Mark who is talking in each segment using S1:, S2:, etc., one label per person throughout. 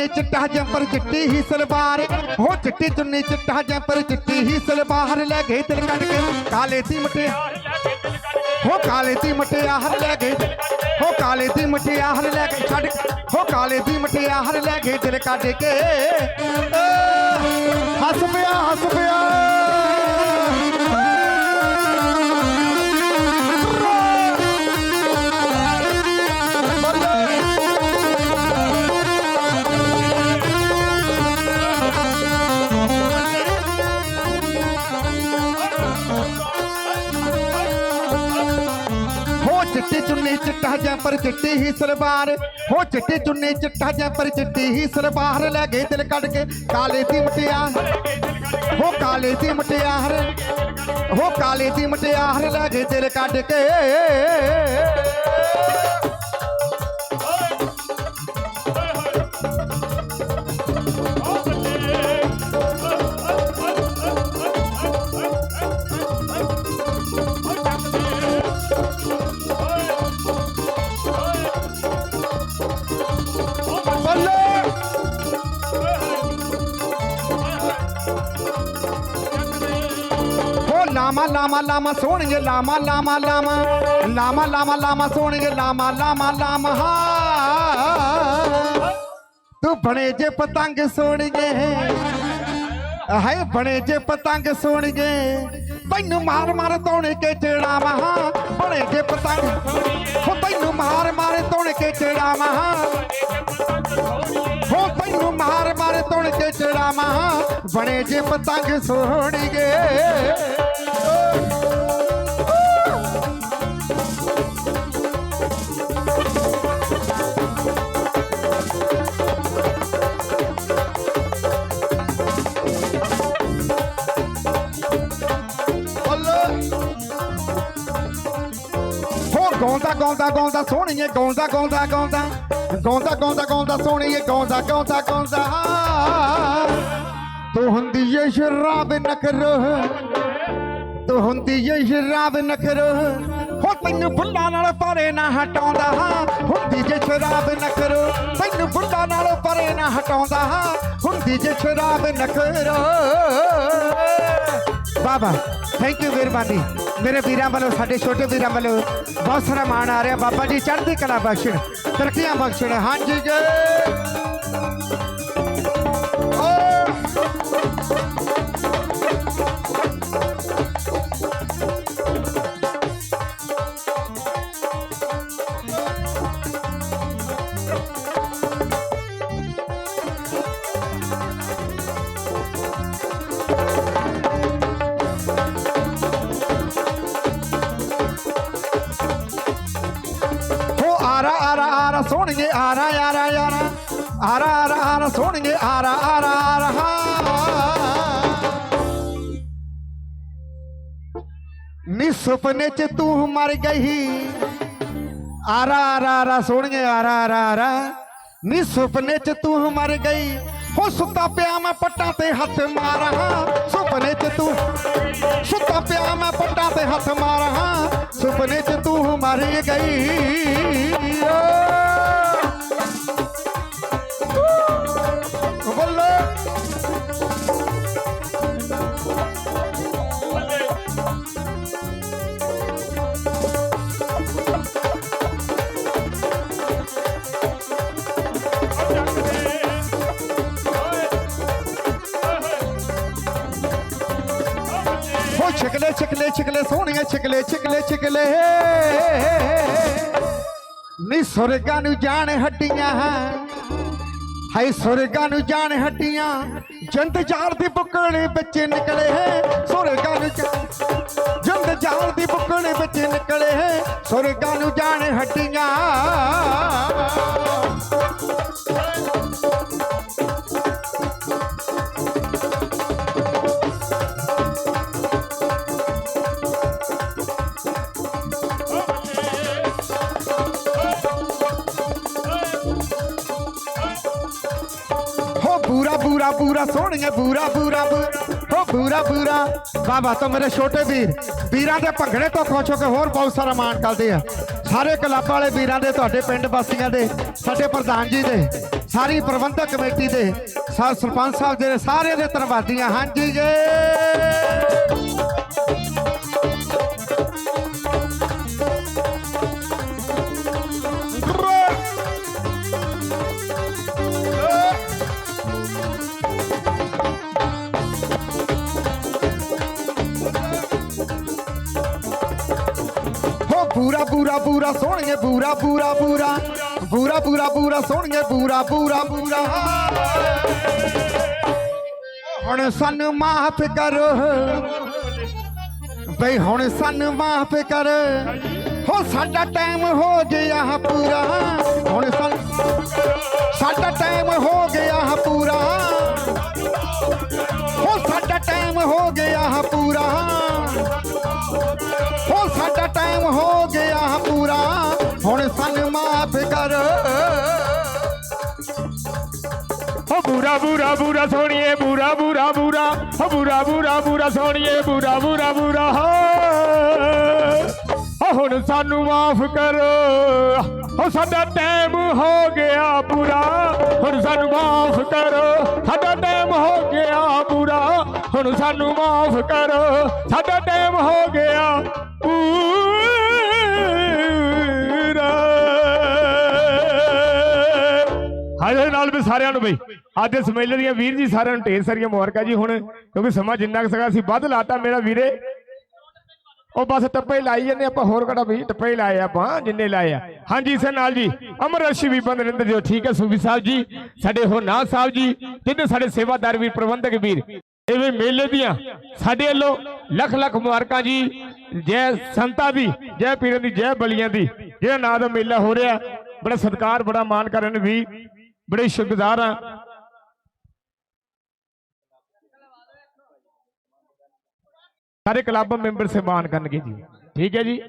S1: ਚੁੰਨੀ ਚਿੱਟਾ ਜੰਪਰ ਚਿੱਟੀ ਹੀ ਸਲਵਾਰ। ਹੋ ਚਿੱਟੀ ਚੁੰਨੀ ਚਿੱਟਾ ਜੰਪਰ ਚਿੱਟੀ ਹੀ ਸਲਵਾਰ। ਲੈ ਗਏ ਦਿਲ ਕੱਢ ਕੇ, ਕਾਲੇ ਦੀ ਮਟਿਆਰ ਹੋ ਕਾਲੇ ਦੀ ਮਟਿਆਰ ਲੈ ਗਏ ਹੋ ਕਾਲੇ ਦੀ ਮਟਿਆਰ ਲੈ ਕੇ ਛੱਡ ਹੋ ਕਾਲੇ ਦੀ ਮਟਿਆਰ ਲੈ ਗਏ ਦਿਲ ਕੱਢ ਕੇ। ਹੱਸ ਪਿਆ ਹੱਸ ਪਿਆ। ਚੁੰਨੀ ਚਿੱਟਾ ਜੰਪਰ ਚਿੱਟੀ ਹੀ ਸਲਵਾਰ। ਹੋ ਚਿੱਟੀ ਚੁੰਨੀ ਚਿੱਟਾ ਜੰਪਰ ਚਿੱਟੀ ਹੀ ਸਲਵਾਰ। ਲੈ ਗਏ ਦਿਲ ਕੱਢ ਕੇ ਕਾਲੇ ਦੀ ਮਟਿਆਰ। ਹੋ ਕਾਲੇ ਦੀ ਮਟਿਆਰ। ਹੋ ਕਾਲੇ ਦੀ ਮਟਿਆਰ। ਲੈ ਗਏ ਦਿਲ ਕੱਢ ਕੇ। ਹੋ ਲਾਮਾ ਲਾਮਾ ਲਾਮਾ ਸੋਹਣਗੇ ਲਾਮਾ ਲਾਮਾ ਲਾਮਾ ਲਾਮਾ ਲਾਮਾ ਲਾਮਾ ਸੋਹਣਗੇ ਲਾਮਾ ਲਾਮਾ ਲਾਮਾ ਹਾਂ। ਤੂੰ ਬਣੇ ਜੇ ਪਤੰਗ ਸੋਹਣਗੇ ਹਾਏ ਬਣੇ ਜੇ ਪਤੰਗ ਸੋਹਣਗੇ ਤੈਨੂੰ ਮਾਰ ਮਾਰ ਤੋੜ ਕੇ ਚੜਾ ਮਹਾ ਬਣੇ ਜੇ ਪਤੰਗ ਹੋ ਤੈਨੂੰ ਮਾਰ ਮਾਰ ਤੋੜ ਕੇ ਚੜਾ ਮਹਾ ਹੋ ਤੈਨੂੰ ਮਾਰ ਮਾਰ ਤੋੜ ਕੇ ਚੜਾ ਮਹਾ ਬਣੇ ਜੇ ਪਤੰਗ ਸੋਹਣਗੇ ਗਾਉਂਦਾ ਗਾਉਂਦਾ, ਸੋਹਣੀਏ, ਗਾਉਂਦਾ ਗਾਉਂਦਾ ਗਾਉਂਦਾ। ਗਾਉਂਦਾ ਗਾਉਂਦਾ ਗਾਉਂਦਾ, ਸੋਹਣੀਏ, ਗਾਉਂਦਾ ਗਾਉਂਦਾ ਗਾਉਂਦਾ। ਤੂੰ ਹੁੰਦੀ ਏ ਸ਼ਰਾਬ ਨਖਰੋ। ਤੂੰ ਹੁੰਦੀ ਏ ਸ਼ਰਾਬ ਨਖਰੋ। ਹੋ ਤੈਨੂੰ ਫੁੱਲਾਂ ਨਾਲ ਪਰੇ ਨਾ ਹਟਾਉਂਦਾ। ਹਾਂ ਹੁੰਦੀ ਜੇ ਸ਼ਰਾਬ ਨਖਰੋ। ਤੈਨੂੰ ਫੁੱਲਾਂ ਨਾਲ ਪਰੇ ਨਾ ਹਟਾਉਂਦਾ। ਹਾਂ ਹੁੰਦੀ ਜੇ ਸ਼ਰਾਬ ਨਖਰੋ। ਬਾਬਾ ਥੈਂਕ ਯੂ ਮਿਹਰਬਾਨੀ। ਮੇਰੇ ਵੀਰਾਂ ਵੱਲੋਂ, ਸਾਡੇ ਛੋਟੇ ਵੀਰਾਂ ਵੱਲੋਂ ਬਹੁਤ ਸਾਰਾ ਮਾਣ ਆ ਰਿਹਾ। ਬਾਬਾ ਜੀ ਚੜ੍ਹਦੀ ਕਲਾ ਬਖਸ਼ਣ, ਤਰੱਕੀਆਂ ਬਖਸ਼ਣ। ਹਾਂਜੀ, ਜੀ आरा आरा आरा। आरा आरा आरा, सोनिए, आरा आरा आरा नी सपने च तू मर गई। आरा आरा आरा, सोनिए, आरा आरा आरा। नी सपने च तू मर गई। हो सुता पिया मैं पट्टा ते हाथ मारा। सुपने च तू सुता पिया मैं पट्टा ते हाथ मारा। सुपने च तू मर गई। छिकले छिकले छिकले हे हे हे छिकले ਨੀ ਸੁਰਗਾਂ ਨੂੰ ਜਾਣ ਹੱਡੀਆਂ ਹਾਈ ਸੁਰਗਾਂ ਨੂੰ ਜਾਣ ਹੱਡੀਆਂ, ਜੰਦ ਜਾਲ ਦੀ ਬੁੱਕਣੇ ਵਿੱਚ ਨਿਕਲੇ ਹੈ। ਸੁਰਗਾਂ ਨੂੰ ਜਾ- ਜੰਦ ਜਾਲ ਦੀ ਬੁੱਕਣੇ ਵਿੱਚ ਨਿਕਲੇ ਹੈ। ਸੁਰਗਾਂ ਨੂੰ ਜਾਣ ਹੱਡੀਆਂ। ਬੂਰਾ ਬੂਰਾ ਸੋਹਣੀਏ ਬੂਰਾ ਬੂਰਾ ਹੋ ਬੂਰਾ ਬੂਰਾ ਬਾਬਾ ਤੋਂ ਮੇਰੇ ਛੋਟੇ ਵੀਰ, ਵੀਰਾਂ ਦੇ ਭੰਗੜੇ ਤੋਂ ਖੁਸ਼ ਹੋ ਕੇ ਹੋਰ ਬਹੁਤ ਸਾਰਾ ਮਾਣ ਕਰਦੇ ਆ। ਸਾਰੇ ਕਲੱਬ ਵਾਲੇ ਵੀਰਾਂ ਦੇ, ਤੁਹਾਡੇ ਪਿੰਡ ਵਾਸੀਆਂ ਦੇ, ਸਾਡੇ ਪ੍ਰਧਾਨ ਜੀ ਦੇ, ਸਾਰੀ ਪ੍ਰਬੰਧਕ ਕਮੇਟੀ ਦੇ, ਸਾ, ਸਰਪੰਚ ਸਾਹਿਬ ਦੇ ਸਾਰੇ ਦੇ ਧੰਨਵਾਦੀਆਂ ਹਾਂਜੀ, ਜੀ। ਪੂਰਾ ਪੂਰਾ ਪੂਰਾ ਸੋਹਣੀਏ, ਪੂਰਾ ਪੂਰਾ ਪੂਰਾ। ਪੂਰਾ ਪੂਰਾ ਪੂਰਾ, ਸੋਹਣੀਏ, ਪੂਰਾ ਪੂਰਾ ਪੂਰਾ। ਹੁਣ ਸਾਨੂੰ ਮਾਫ ਕਰੋ। ਬਈ ਹੁਣ ਸਾਨੂੰ ਮਾਫ ਕਰ। ਹੋ ਸਾਡਾ ਟਾਈਮ ਹੋ ਗਿਆ ਪੂਰਾ। ਹੁਣ बुरा बुरा बुरा सोनिए, बुरा बुरा बुरा। हो, बुरा बुरा बुरा सोनिए, बुरा बुरा बुरा, हो। हुन सानू
S2: माफ़ करो। हो, साडा टाइम हो गया बुरा। हुन सानू माफ़ करो। साडा टाइम हो गया बुरा। हुन सानू माफ़ करो। साडा टाइम हो गया पूरा ਗਿਆ ਨਾਲ ਵੀ ਸਾਰਿਆਂ ਨੂੰ ਬਈ। ਅੱਜ ਇਸ ਮੇਲੇ ਦੀਆਂ ਵੀਰ ਜੀ ਸਾਰਿਆਂ ਨੂੰ ਢੇਰ ਸਾਰੀਆਂ ਮੁਬਾਰਕਾਂ ਜੀ ਹੁਣ, ਕਿਉਂਕਿ ਸਮਾਂ ਜਿੰਨਾ ਸਗਾ ਸੀ ਵੱਧ ਲਾਤਾ ਮੇਰਾ ਵੀਰੇ। ਉਹ ਬਸ ਟੱਪੇ ਲਾਈ ਜਾਂਦੇ, ਆਪਾਂ ਹੋਰ ਕਿਹੜਾ ਵੀ ਟੱਪੇ ਲਾਏ ਆਪਾਂ, ਜਿੰਨੇ ਲਾਏ ਆ। ਹਾਂਜੀ ਇਸੇ ਨਾਲ ਜੀ, ਅਮਰ ਵੀ ਬੰਦ ਰਹਿੰਦੇ ਠੀਕ ਹੈ, ਸੂਫੀ ਸਾਹਿਬ ਜੀ, ਸਾਡੇ ਹੋਨਾ ਸਾਹਿਬ ਜੀ, ਜਿੰਨੇ ਸਾਡੇ ਸੇਵਾਦਾਰ ਵੀਰ, ਪ੍ਰਬੰਧਕ ਵੀਰ, ਇਵੇਂ ਮੇਲੇ ਦੀਆਂ ਸਾਡੇ ਵੱਲੋਂ ਲੱਖ ਲੱਖ ਮੁਬਾਰਕਾਂ ਜੀ, ਜੈ ਸੰਤਾਂ ਦੀ, ਜੈ ਪੀਰਾਂ ਦੀ, ਜੈ ਬਲੀਆਂ ਦੀ, ਜਿਹੜਾ ਨਾਂ ਦਾ ਮੇਲਾ ਹੋ ਰਿਹਾ, ਬੜਾ ਸਤਿਕਾਰ, ਬੜਾ ਮਾਣ ਕਰਨ ਵੀ ਬੜੇ ਸ਼ੁਕਰਗੁਜ਼ਾਰ ਆ ਸਾਰੇ ਕਲੱਬ ਮੈਂਬਰ ਸਨਮਾਨ ਕਰਨਗੇ ਜੀ ਠੀਕ ਹੈ ਜੀ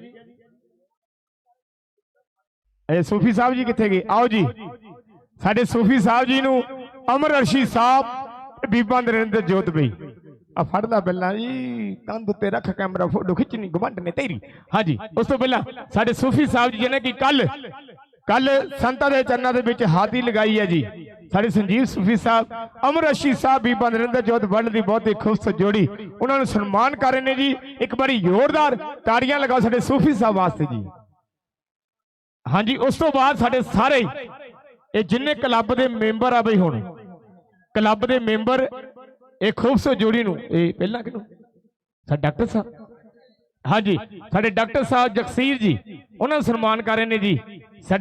S2: ਇਹ ਸੂਫੀ ਸਾਹਿਬ ਜੀ ਕਿੱਥੇ ਗਏ ਆਓ ਜੀ ਸਾਡੇ ਸੂਫੀ ਸਾਹਿਬ ਜੀ ਨੂੰ ਅਮਰ ਅਰਸ਼ੀ ਸਾਹਿਬ ਬੀਬਾ ਨਰਿੰਦਰ ਜੋਤ ਬਈ ਆ ਫੜਦਾ ਪਹਿਲਾਂ ਜੀ ਕੰਧ ਉੱਤੇ ਰੱਖ ਕੈਮਰਾ ਫੋਟੋ ਖਿੱਚਣੀ ਗਵੰਡ ਨੇ ਤੇਰੀ ਹਾਂਜੀ ਉਸ ਤੋਂ ਪਹਿਲਾਂ ਸਾਡੇ ਸੂਫੀ ਸਾਹਿਬ ਜੀ ਜਿਹਨੇ ਕਿ ਕੱਲ ਕੱਲ ਸੰਤਾਂ ਦੇ ਚਰਨਾਂ ਦੇ ਵਿੱਚ ਹਾਦੀ ਲਗਾਈ ਹੈ ਜੀ। ਸਾਡੇ ਸੰਜੀਵ ਸੂਫੀ ਸਾਹਿਬ, ਅਮਰ ਅਰਸ਼ੀ ਸਾਹਿਬ, ਬੀਬਾ ਨਰਿੰਦਰ ਜੋਤ ਵਰਲਡ ਦੀ ਬਹੁਤ ਹੀ ਖੂਬਸੂਰਤ ਜੋੜੀ। ਉਹਨਾਂ ਨੂੰ ਸਨਮਾਨ ਕਰ ਰਹੇ ਨੇ ਜੀ। ਇੱਕ ਵਾਰੀ ਜ਼ੋਰਦਾਰ ਤਾੜੀਆਂ ਲਗਾਓ ਸਾਡੇ ਸੂਫੀ ਸਾਹਿਬ ਵਾਸਤੇ ਜੀ। ਹਾਂਜੀ, ਉਸ ਤੋਂ ਬਾਅਦ ਸਾਡੇ ਸਾਰੇ, ਇਹ ਜਿੰਨੇ ਕਲੱਬ ਦੇ ਮੈਂਬਰ ਆ ਬਈ ਹੁਣ, ਕਲੱਬ ਦੇ ਮੈਂਬਰ, ਇਹ ਖੂਬਸੂਰਤ ਜੋੜੀ ਨੂੰ, ਇਹ ਪਹਿਲਾਂ ਕਿਹਨੂੰ? ਸਾਡੇ ਡਾਕਟਰ ਸਾਹਿਬ। ਹਾਂਜੀ, ਸਾਡੇ ਡਾਕਟਰ ਸਾਹਿਬ ਜਗਸੀਰ ਜੀ, ਉਹਨਾਂ ਨੂੰ ਸਨਮਾਨ ਕਰ ਰਹੇ ਨੇ ਜੀ। ਸਾਡੇ